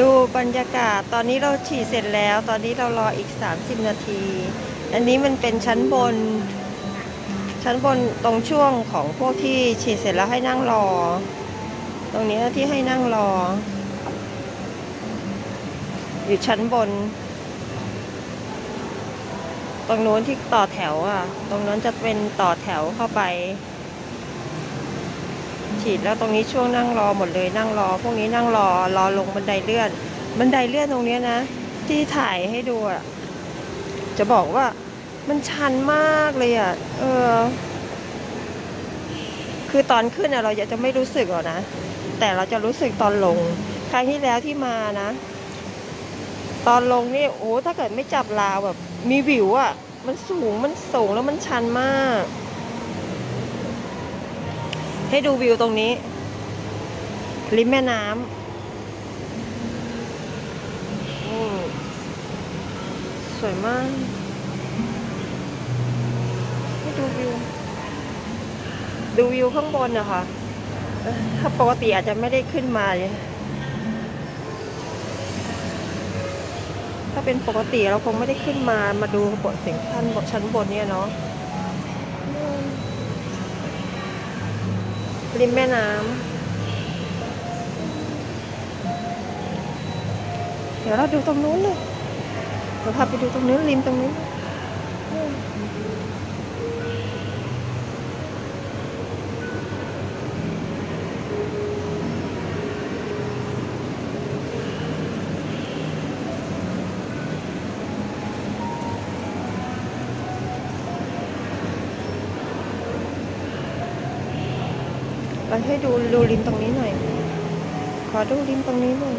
ดูบรรยากาศตอนนี้เราฉีดเสร็จแล้ว ตอนนี้เรารออีก 30 นาที อันนี้มันเป็นชั้นบน ชั้นบนตรงช่วงของพวกที่ฉีดเสร็จแล้วให้นั่งรอ ตรงนี้ที่ให้นั่งรอ อยู่ชั้นบน ตรงโน้นที่ต่อแถวอะ ตรงโน้นจะเป็นต่อแถวเข้าไป ฉีดแล้วตรงนี้ช่วงนั่งรอหมดเลยนั่งรอ พวกนี้นั่งรอรอลงบันไดเลื่อน บันไดเลื่อนตรงนี้นะ ที่ถ่ายให้ดูอะจะบอกว่ามันชันมากเลยอะเออ คือตอนขึ้นอะเราจะไม่รู้สึกหรอกนะ แต่เราจะรู้สึกตอนลง ครั้งที่แล้วที่มานะ ตอนลงนี่โอ้ถ้าเกิดไม่จับราวแบบ มีวิวอะมันสูงมันสูงแล้วมันชันมาก ให้ดูวิวตรงนี้ ริมแม่น้ำสวยมาก ให้ดูวิว ดูวิวข้างบนนะคะ ถ้าปกติอาจจะไม่ได้ขึ้นมาเลยถ้าเป็นปกติเราคงไม่ได้ขึ้นมามาดูบทสิ่งชั้นบทชั้นบนเนี่ยเนาะอืม ริมแม่น้ำ เดี๋ยวเราดูตรงนู้นเลย เราพาไปดูตรงนู้นริมตรงนู้น เราให้ดูดูริมตรงนี้หน่อย ขอดูริมตรงนี้หน่อย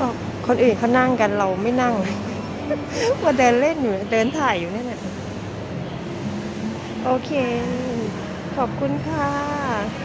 บอกคนอื่นเขานั่งกันเราไม่นั่ง มาเดินเล่นอยู่เดินถ่ายอยู่นี่แหละโอเค ขอบคุณค่ะ